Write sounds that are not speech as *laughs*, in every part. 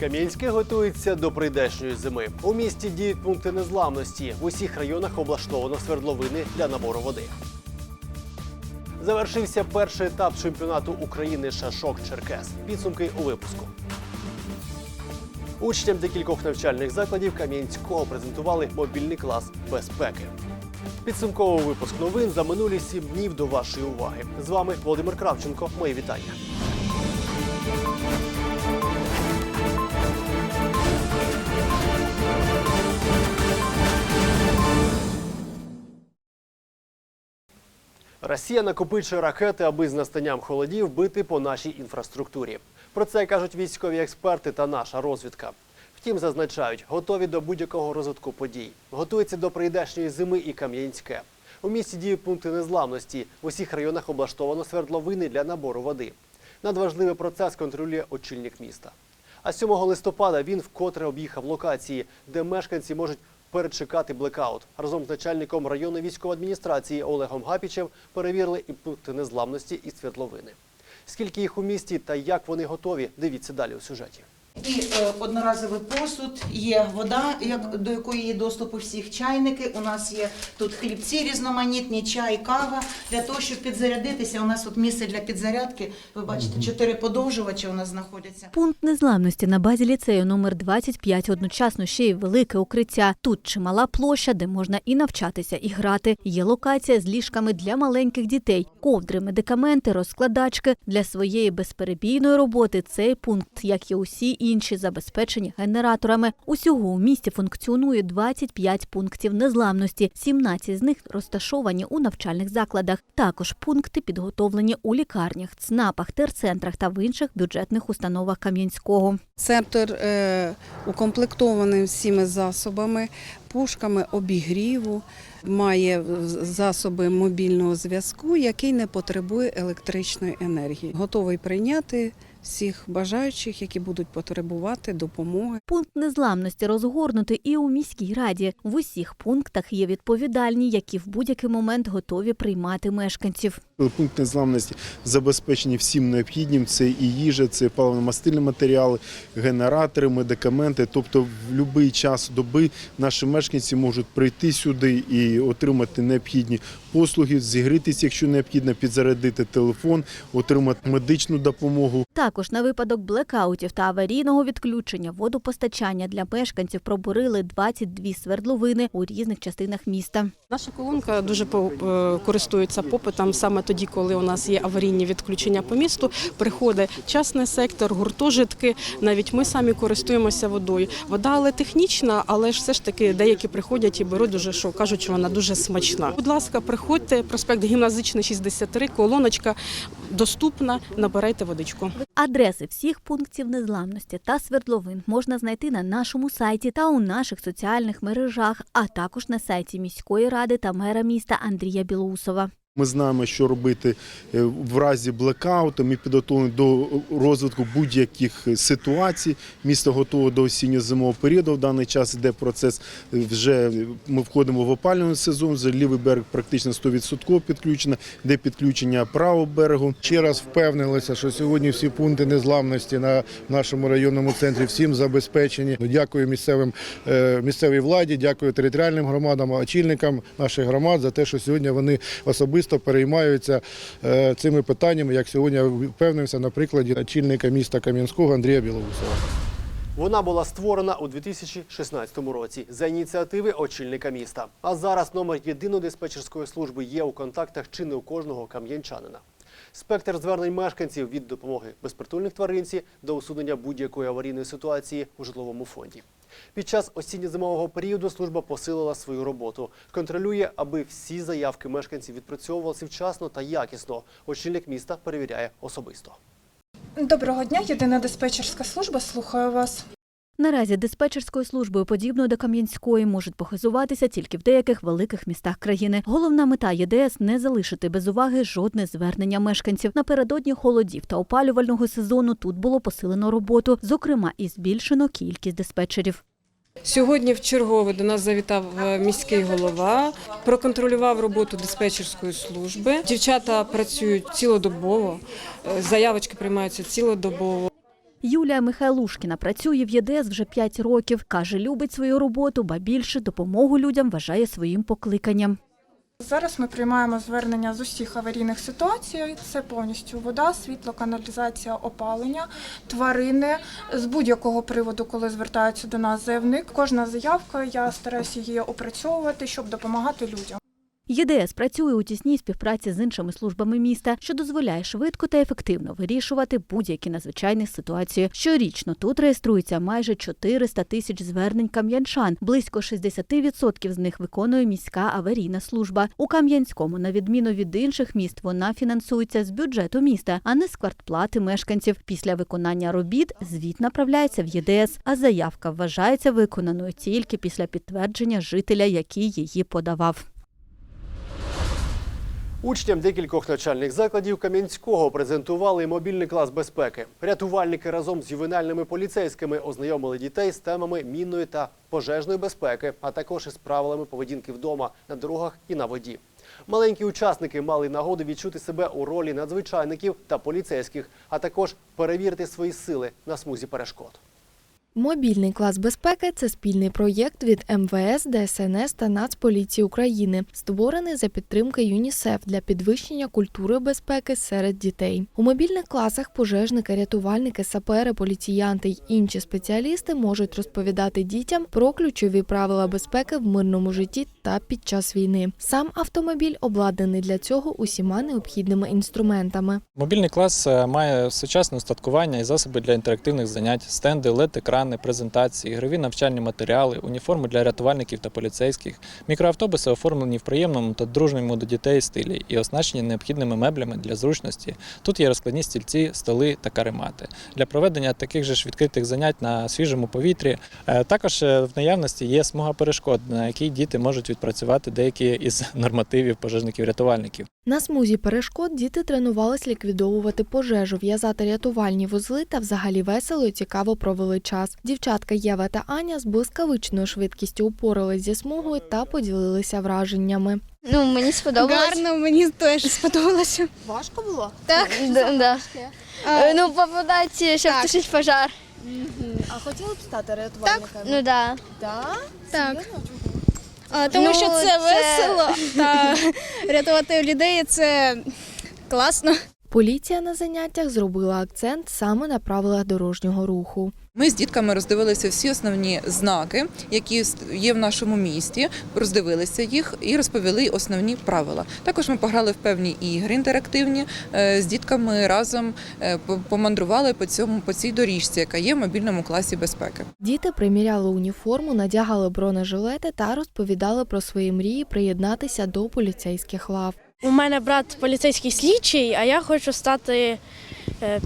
Кам'янське готується до прийдешньої зими. У місті діють пункти незламності. В усіх районах облаштовано свердловини для набору води. Завершився перший етап чемпіонату України Шашок Черкес. Підсумки у випуску. Учням декількох навчальних закладів Кам'янського презентували мобільний клас безпеки. Підсумковий випуск новин за минулі сім днів до вашої уваги. З вами Володимир Кравченко. Мої вітання. Росія накопичує ракети, аби з настанням холодів бити по нашій інфраструктурі. Про це кажуть військові експерти та наша розвідка. Втім, зазначають, готові до будь-якого розвитку подій. Готується до прийдешньої зими і Кам'янське. У місті діють пункти незламності. В усіх районах облаштовано свердловини для набору води. Надважливий процес контролює очільник міста. А 7 листопада він вкотре об'їхав локації, де мешканці можуть перечекати блекаут. Разом з начальником районної військової адміністрації Олегом Гапічем перевірили і пункти незламності і світловини. Скільки їх у місті та як вони готові, дивіться далі у сюжеті. І е, одноразовий посуд, є вода, як, до якої є доступ у всіх чайники. У нас є тут хлібці різноманітні, чай, кава. Для того, щоб підзарядитися, у нас тут місце для підзарядки. Ви бачите, чотири подовжувачі у нас знаходяться. Пункт незламності на базі ліцею номер 25 одночасно ще й велике укриття. Тут чимала площа, де можна і навчатися, і грати. Є локація з ліжками для маленьких дітей, ковдри, медикаменти, розкладачки. Для своєї безперебійної роботи цей пункт, як і усі інші, забезпечені генераторами. Усього у місті функціонує 25 пунктів незламності. 17 з них розташовані у навчальних закладах. Також пункти підготовлені у лікарнях, ЦНАПах, терцентрах та в інших бюджетних установах Кам'янського. Сектор е, укомплектований всіми засобами, пушками обігріву, має засоби мобільного зв'язку, який не потребує електричної енергії. Готовий прийняти всіх бажаючих, які будуть потребувати допомоги. Пункт незламності розгорнутий і у міській раді. В усіх пунктах є відповідальні, які в будь-який момент готові приймати мешканців. Пункт незламності забезпечені всім необхідним. Це і їжа, це паливно-мастильні матеріали, генератори, медикаменти. Тобто, в будь-який час доби наші мешканці можуть прийти сюди і отримати необхідні послуги, зігрітися, якщо необхідно, підзарядити телефон, отримати медичну допомогу. Також на випадок блекаутів та аварійного відключення водопостачання для мешканців пробурили 22 свердловини у різних частинах міста. Наша колонка дуже е, користується попитом саме тоді, коли у нас є аварійні відключення по місту. Приходить частний сектор, гуртожитки. Навіть ми самі користуємося водою. Вода але технічна, але ж все ж таки деякі приходять і беруть дуже що кажуть, що вона дуже смачна. Будь ласка, приходьте, проспект Гімназичний 63, колоночка доступна. Набирайте водичку. Адреси всіх пунктів незламності та свердловин можна знайти на нашому сайті та у наших соціальних мережах, а також на сайті міської ради та мера міста Андрія Білоусова. Ми знаємо, що робити е, в разі блекауту. Ми підготовлені до розвитку будь-яких ситуацій. Місто готове до осінньо-зимового періоду. В даний час йде процес. е, Вже ми входимо в опалювальний сезон. Вже лівий берег практично 100% підключено, де підключення правого берегу. Ще раз впевнилися, що сьогодні всі пункти незламності на нашому районному центрі всім забезпечені. Ну, Дякую місцевим е, місцевій владі, дякую територіальним громадам, очільникам наших громад за те, що сьогодні вони особисто переймаються е, цими питаннями. Як сьогодні впевнився на прикладі очільника міста Кам'янського Андрія Білоусова. Вона була створена у 2016 році за ініціативи очільника міста. А зараз номер єдиної диспетчерської служби є у контактах чи не у кожного кам'янчанина. Спектр звернень мешканців від допомоги безпритульних тваринці до усунення будь-якої аварійної ситуації у житловому фонді. Під час осінньо-зимового періоду служба посилила свою роботу. Контролює, аби всі заявки мешканців відпрацьовувалися вчасно та якісно. Очільник міста перевіряє особисто. Доброго дня, єдина диспетчерська служба. Слухаю вас. Наразі диспетчерською службою, подібною до Кам'янської, можуть похизуватися тільки в деяких великих містах країни. Головна мета ЄДС не залишити без уваги жодне звернення мешканців. Напередодні холодів та опалювального сезону тут було посилено роботу, зокрема і збільшено кількість диспетчерів. Сьогодні в чергове до нас завітав е, міський голова, проконтролював роботу диспетчерської служби. Дівчата працюють цілодобово, е, заявочки приймаються цілодобово. Юлія Михайлушкіна працює в ЄДС вже 5 років. Каже, любить свою роботу, ба більше допомогу людям вважає своїм покликанням. Зараз ми приймаємо звернення з усіх аварійних ситуацій. Це повністю вода, світло, каналізація, опалення, тварини з будь-якого приводу, коли звертається до нас заявник. Кожна заявка, я стараюся її опрацьовувати, щоб допомагати людям. ЄДС працює у тісній співпраці з іншими службами міста, що дозволяє швидко та ефективно вирішувати будь-які надзвичайні ситуації. Щорічно тут реєструється майже 400 тисяч звернень кам'янчан. Близько 60% з них виконує міська аварійна служба. У Кам'янському, на відміну від інших міст, вона фінансується з бюджету міста, а не з квартплати мешканців. Після виконання робіт звіт направляється в ЄДС, а заявка вважається виконаною тільки після підтвердження жителя, який її подавав. Учням декількох навчальних закладів Кам'янського презентували мобільний клас безпеки. Рятувальники разом з ювенальними поліцейськими ознайомили дітей з темами мінної та пожежної безпеки, а також із правилами поведінки вдома, на дорогах і на воді. Маленькі учасники мали нагоду відчути себе у ролі надзвичайників та поліцейських, а також перевірити свої сили на смузі перешкод. Мобільний клас безпеки це спільний проєкт від МВС, ДСНС та Нацполіції України, створений за підтримки ЮНІСЕФ для підвищення культури безпеки серед дітей. У мобільних класах пожежники, рятувальники, сапери, поліціянти й інші спеціалісти можуть розповідати дітям про ключові правила безпеки в мирному житті та під час війни. Сам автомобіль обладнаний для цього усіма необхідними інструментами. Мобільний клас е, має сучасне устаткування і засоби для інтерактивних занять, стенди, LED-екрани, презентації, ігрові навчальні матеріали, уніформи для рятувальників та поліцейських. Мікроавтобуси оформлені в приємному та дружньому до дітей стилі і оснащені необхідними меблями для зручності. Тут є розкладні стільці, столи та каремати. Для проведення таких же ж відкритих занять на свіжому повітрі. Е, Також е, в наявності є смуга перешкод, на якій діти можуть відпрацювати деякі із нормативів пожежників-рятувальників. На смузі перешкод діти тренувались ліквідовувати пожежу, в'язати рятувальні вузли та взагалі весело і цікаво провели час. Дівчатка Єва та Аня з блискавичною швидкістю упорались зі смугою та поділилися враженнями. Ну, мені сподобалось. Гарно, мені теж сподобалося. Важко було? Так. Да, да. А, Е, Ну, попадати, щоб Так. тушити пожар. а хотіли б стати рятувальниками? Ну да. Так. Так. А, тому Ну, що це, це- весело *laughs* та рятувати людей це класно. Поліція на заняттях зробила акцент саме на правилах дорожнього руху. Ми з дітками роздивилися всі основні знаки, які є в нашому місті, роздивилися їх і розповіли основні правила. Також ми пограли в певні ігри інтерактивні е, з дітками разом е, помандрували по цьому по цій доріжці, яка є в мобільному класі безпеки. Діти приміряли уніформу, надягали бронежилети та розповідали про свої мрії приєднатися до поліцейських лав. У мене брат поліцейський слідчий, а я хочу стати е,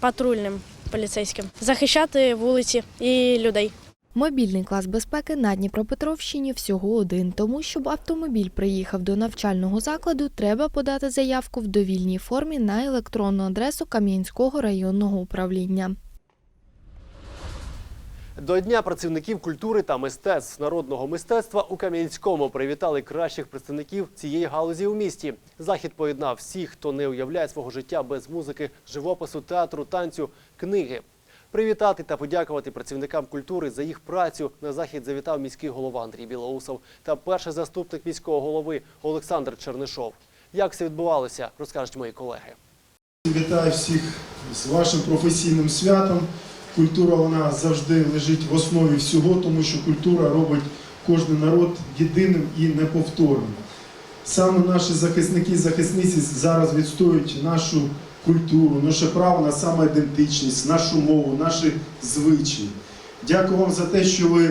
патрульним поліцейським, захищати вулиці і людей. Мобільний клас безпеки на Дніпропетровщині всього один, тому щоб автомобіль приїхав до навчального закладу, треба подати заявку в довільній формі на електронну адресу Кам'янського районного управління. До Дня працівників культури та мистецтв народного мистецтва у Кам'янському привітали кращих представників цієї галузі у місті. Захід поєднав всіх, хто не уявляє свого життя без музики, живопису, театру, танцю, книги. Привітати та подякувати працівникам культури за їх працю на захід завітав міський голова Андрій Білоусов та перший заступник міського голови Олександр Чернишов. Як все відбувалося, розкажуть мої колеги. Вітаю всіх з вашим професійним святом. Культура вона завжди лежить в основі всього, тому що культура робить кожен народ єдиним і неповторним. Саме наші захисники і захисниці зараз відстоюють нашу культуру, наше право на самоідентичність, нашу мову, наші звичаї. Дякую вам за те, що ви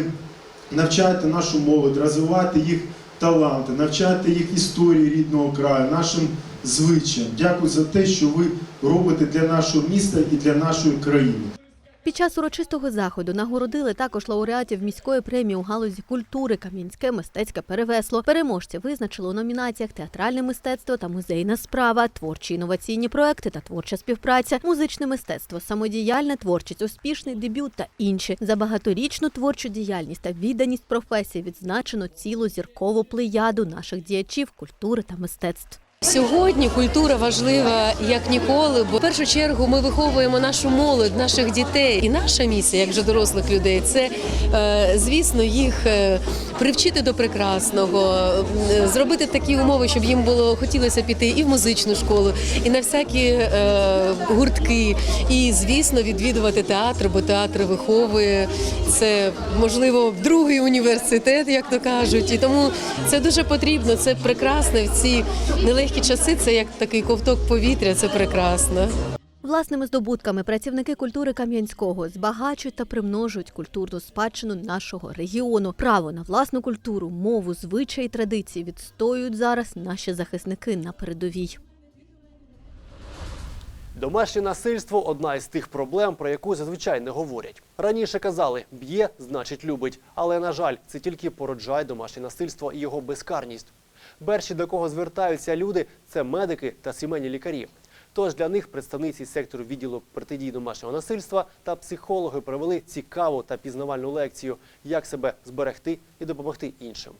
навчаєте нашу молодь, розвиваєте їх таланти, навчаєте їх історії рідного краю, нашим звичаям. Дякую за те, що ви робите для нашого міста і для нашої країни. Під час урочистого заходу нагородили також лауреатів міської премії у галузі культури Кам'янське мистецьке перевесло. Переможця визначили у номінаціях театральне мистецтво та музейна справа, творчі інноваційні проекти та творча співпраця, музичне мистецтво, самодіяльна творчість, успішний дебют та інші. За багаторічну творчу діяльність та відданість професії відзначено цілу зіркову плеяду наших діячів культури та мистецтв. Сьогодні культура важлива як ніколи, бо в першу чергу ми виховуємо нашу молодь, наших дітей. І наша місія, як же дорослих людей, це е, звісно їх е, привчити до прекрасного, е, зробити такі умови, щоб їм було хотілося піти і в музичну школу, і на всякі гуртки, і звісно відвідувати театр, бо театр виховує це можливо другий університет, як то кажуть. І тому це дуже потрібно. Це прекрасно в ці нелегкі часи. Це як такий ковток повітря. Це прекрасно. Власними здобутками працівники культури Кам'янського збагачують та примножують культурну спадщину нашого регіону. Право на власну культуру, мову, звичаї, традиції відстоюють зараз наші захисники на передовій. Домашнє насильство одна із тих проблем, про яку зазвичай не говорять. Раніше казали, б'є, значить любить. Але, на жаль, це тільки породжає домашнє насильство і його безкарність. Перші, до кого звертаються люди, це медики та сімейні лікарі. Тож для них представниці сектору відділу протидії домашнього насильства та психологи провели цікаву та пізнавальну лекцію, як себе зберегти і допомогти іншим.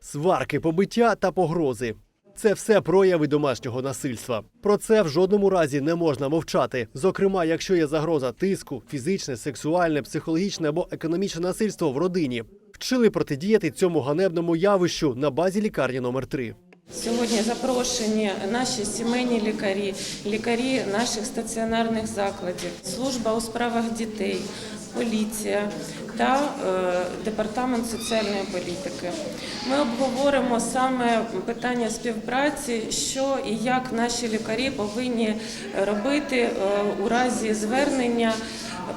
Сварки, побиття та погрози. Це все прояви домашнього насильства. Про це в жодному разі не можна мовчати. Зокрема, якщо є загроза тиску, фізичне, сексуальне, психологічне або економічне насильство в родині. Вчили протидіяти цьому ганебному явищу на базі лікарні номер 3 Сьогодні запрошені наші сімейні лікарі, лікарі наших стаціонарних закладів, служба у справах дітей, поліція та е, департамент соціальної політики. Ми обговоримо саме питання співпраці, що і як наші лікарі повинні робити е, у разі звернення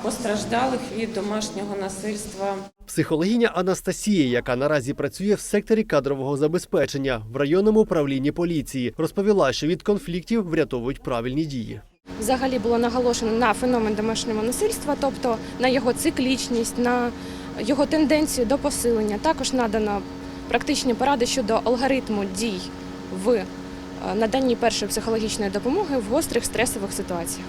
постраждалих від домашнього насильства. Психологиня Анастасія, яка наразі працює в секторі кадрового забезпечення в районному управлінні поліції, розповіла, що від конфліктів врятовують правильні дії. Взагалі було наголошено на феномен домашнього насильства, тобто на його циклічність, на його тенденцію до посилення. Також надано практичні поради щодо алгоритму дій в е, наданні першої психологічної допомоги в гострих стресових ситуаціях.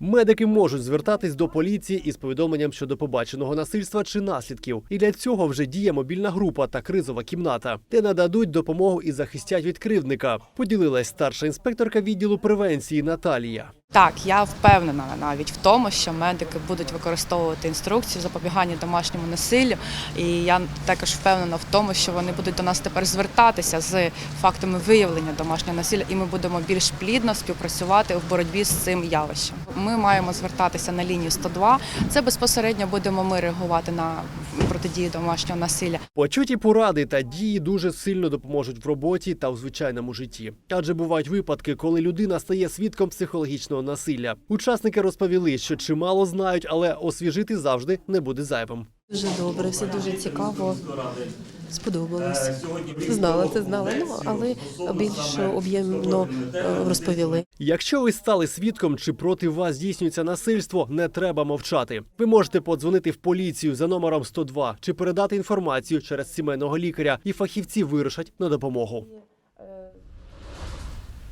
Медики можуть звертатись до поліції із повідомленням щодо побаченого насильства чи наслідків. І для цього вже діє мобільна група та кризова кімната, де нададуть допомогу і захистять від кривдника. Поділилась старша інспекторка відділу превенції Наталія. Так, я впевнена навіть в тому, що медики будуть використовувати інструкцію запобігання домашньому насиллю. І я також впевнена в тому, що вони будуть до нас тепер звертатися з фактами виявлення домашнього насилля, і ми будемо більш плідно співпрацювати в боротьбі з цим явищем. Ми маємо звертатися на лінію 102. Це безпосередньо будемо ми реагувати на протидію домашнього насилля. Почуті поради та дії дуже сильно допоможуть в роботі та в звичайному житті. Адже бувають випадки, коли людина стає свідком психологічного насилля. Учасники розповіли, що чимало знають, але освіжити завжди не буде зайвим. Дуже добре, все дуже цікаво. Сподобалось. Знала, це знала, ну але більш об'ємно е, розповіли. Якщо ви стали свідком чи проти вас здійснюється насильство, не треба мовчати. Ви можете подзвонити в поліцію за номером 102 чи передати інформацію через сімейного лікаря, і фахівці вирушать на допомогу.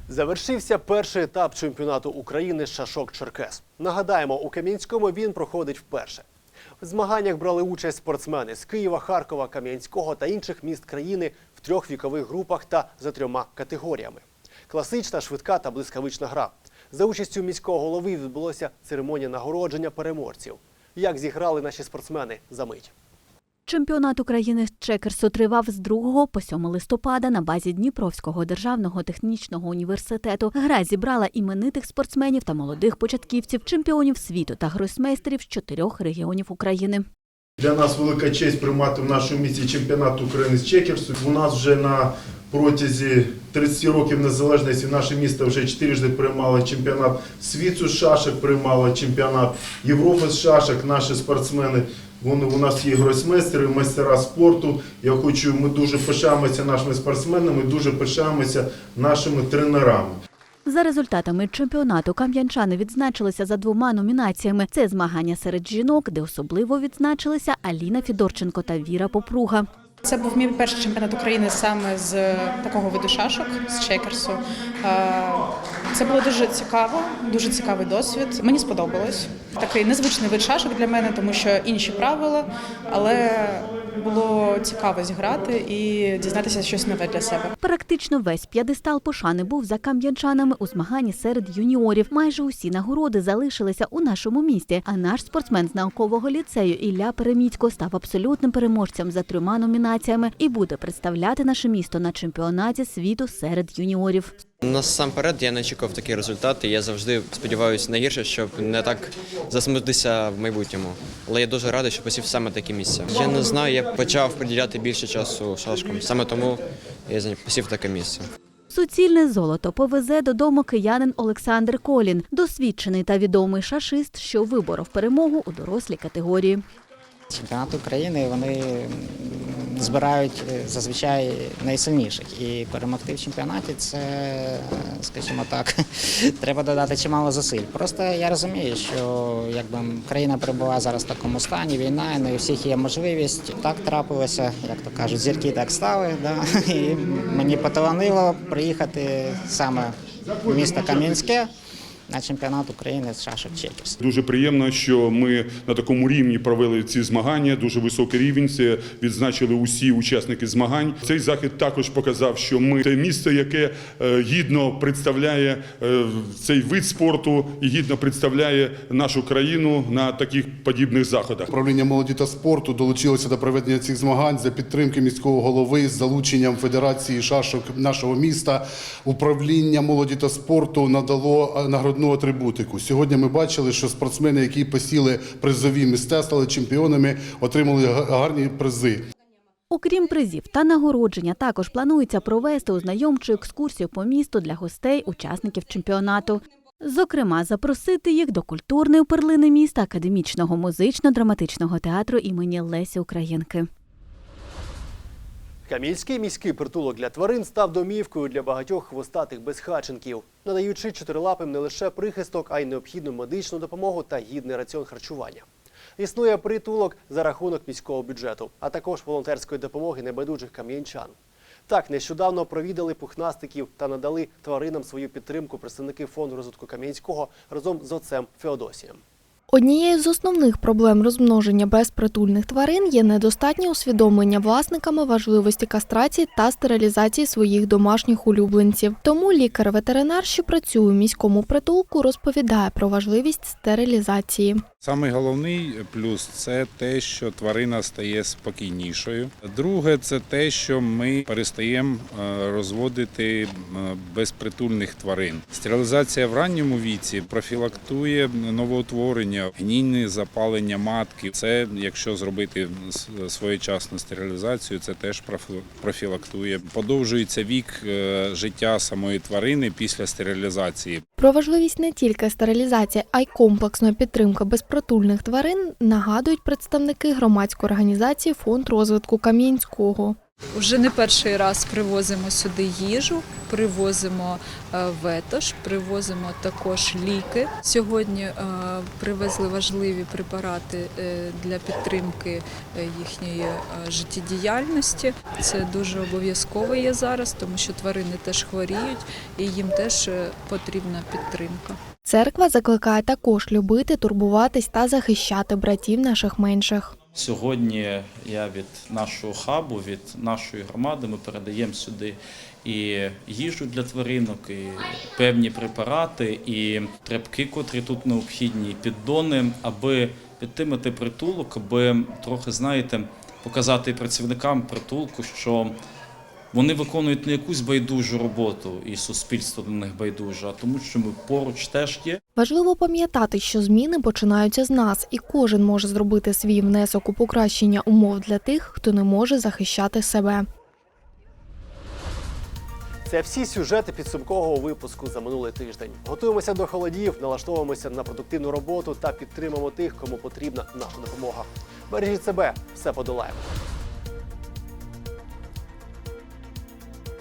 Завершився перший етап чемпіонату України шашок Черкес. Нагадаємо, у Кам'янському він проходить вперше. В змаганнях брали участь спортсмени з Києва, Харкова, Кам'янського та інших міст країни в трьох вікових групах та за трьома категоріями: класична, швидка та блискавична гра. За участю міського голови відбулося церемонія нагородження переможців. Як зіграли наші спортсмени за мить. Чемпіонат України з Чекерсу тривав з 2 по 7 листопада на базі Дніпровського державного технічного університету. Гра зібрала іменитих спортсменів та молодих початківців, чемпіонів світу та гросмейстерів з чотирьох регіонів України. Для нас велика честь приймати в нашому місті чемпіонат України з чекерсу. У нас вже на протязі 30 років незалежності наше місто вже чотирижди приймало чемпіонат світу з шашок, приймало чемпіонат Європи з шашок. Наші спортсмени вони у нас є гросмейстери, майстера спорту. Я хочу, ми дуже пишаємося нашими спортсменами, дуже пишаємося нашими тренерами. За результатами чемпіонату кам'янчани відзначилися за двома номінаціями: це змагання серед жінок, де особливо відзначилися Аліна Фідорченко та Віра Попруга. Це був мій перший чемпіонат України саме з такого виду шашок, з чекерсу. Е, Це було дуже цікаво, дуже цікавий досвід. Мені сподобалось. Такий незвичний вид шашок для мене, тому що інші правила, але було цікаво зіграти і дізнатися щось нове для себе. Практично весь п'єдестал пошани був за кам'янчанами у змаганні серед юніорів. Майже усі нагороди залишилися у нашому місті. А наш спортсмен з наукового ліцею Ілля Переміцько став абсолютним переможцем за трьома номінаціями і буде представляти наше місто на чемпіонаті світу серед юніорів. Насамперед я не очікував такі результати. Я завжди сподіваюся на гірше, щоб не так засмутитися в майбутньому. Але я дуже радий, що посів саме таке місце. Я не знаю, я почав приділяти більше часу шашкам. Саме тому я посів таке місце. Суцільне золото повезе додому киянин Олександр Колін, досвідчений та відомий шашист, що виборов перемогу у дорослій категорії. Чемпіонат України вони збирають е, зазвичай найсильніших. І перемогти в чемпіонаті це, скажімо так, *laughs* треба додати чимало зусиль. Просто я розумію, що якби країна перебуває зараз в такому стані, війна, і не у всіх є можливість. Так трапилося, як то кажуть, зірки так стали. Да? І мені поталанило приїхати саме в місто Кам'янське на чемпіонат України з шашок Чекерс. Дуже приємно, що ми на такому рівні провели ці змагання. Дуже високий рівень. Це відзначили усі учасники змагань. Цей захід також показав, що ми те місце, яке е, гідно представляє е, цей вид спорту і гідно представляє нашу країну на таких подібних заходах. Управління молоді та спорту долучилося до проведення цих змагань за підтримки міського голови з залученням Федерації шашок нашого міста. Управління молоді та спорту надало е, нагородну атрибутику. Сьогодні ми бачили, що спортсмени, які посіли призові місця, стали чемпіонами, отримали гарні призи. Окрім призів та нагородження, також планується провести ознайомчу екскурсію по місту для гостей, учасників чемпіонату. Зокрема, запросити їх до культурної перлини міста академічного музично-драматичного театру імені Лесі Українки. Камільський міський притулок для тварин став домівкою для багатьох хвостатих безхатченків, надаючи чотирилапим не лише прихисток, а й необхідну медичну допомогу та гідний раціон харчування. Існує притулок за рахунок міського бюджету, а також волонтерської допомоги небайдужих кам'янчан. Так, нещодавно провідали пухнастиків та надали тваринам свою підтримку представники фонду розвитку Кам'янського разом з отцем Феодосієм. Однією з основних проблем розмноження безпритульних тварин є недостатнє усвідомлення власниками важливості кастрації та стерилізації своїх домашніх улюбленців. Тому лікар-ветеринар, що працює у міському притулку, розповідає про важливість стерилізації. Самий головний плюс це те, що тварина стає спокійнішою. Друге, це те, що ми перестаємо е, розводити е, безпритульних тварин. Стерилізація в ранньому віці профілактує новоутворення, гнійне запалення матки. Це якщо зробити своєчасну стерилізацію, це теж профі- профілактує. Подовжується вік е, життя самої тварини після стерилізації. Про важливість не тільки стерилізації, а й комплексної підтримки безпритульних тварин нагадують представники громадської організації Фонд розвитку Кам'янського. Вже не перший раз привозимо сюди їжу, привозимо е, ветош, привозимо також ліки. Сьогодні е, привезли важливі препарати е, для підтримки їхньої життєдіяльності. Це дуже обов'язково є зараз, тому що тварини теж хворіють і їм теж потрібна підтримка. Церква закликає також любити, турбуватись та захищати братів наших менших. Сьогодні я від нашого хабу, від нашої громади, ми передаємо сюди і їжу для тваринок, і певні препарати, і тряпки, котрі тут необхідні, і піддони, аби підтримати притулок, аби трохи, знаєте, показати працівникам притулку, що вони виконують не якусь байдужу роботу, і суспільство до них байдуже, а тому, що ми поруч теж є. Важливо пам'ятати, що зміни починаються з нас, і кожен може зробити свій внесок у покращення умов для тих, хто не може захищати себе. Це всі сюжети підсумкового випуску за минулий тиждень. Готуємося до холодів, налаштовуємося на продуктивну роботу та підтримуємо тих, кому потрібна наша допомога. Бережіть себе, все подолаємо.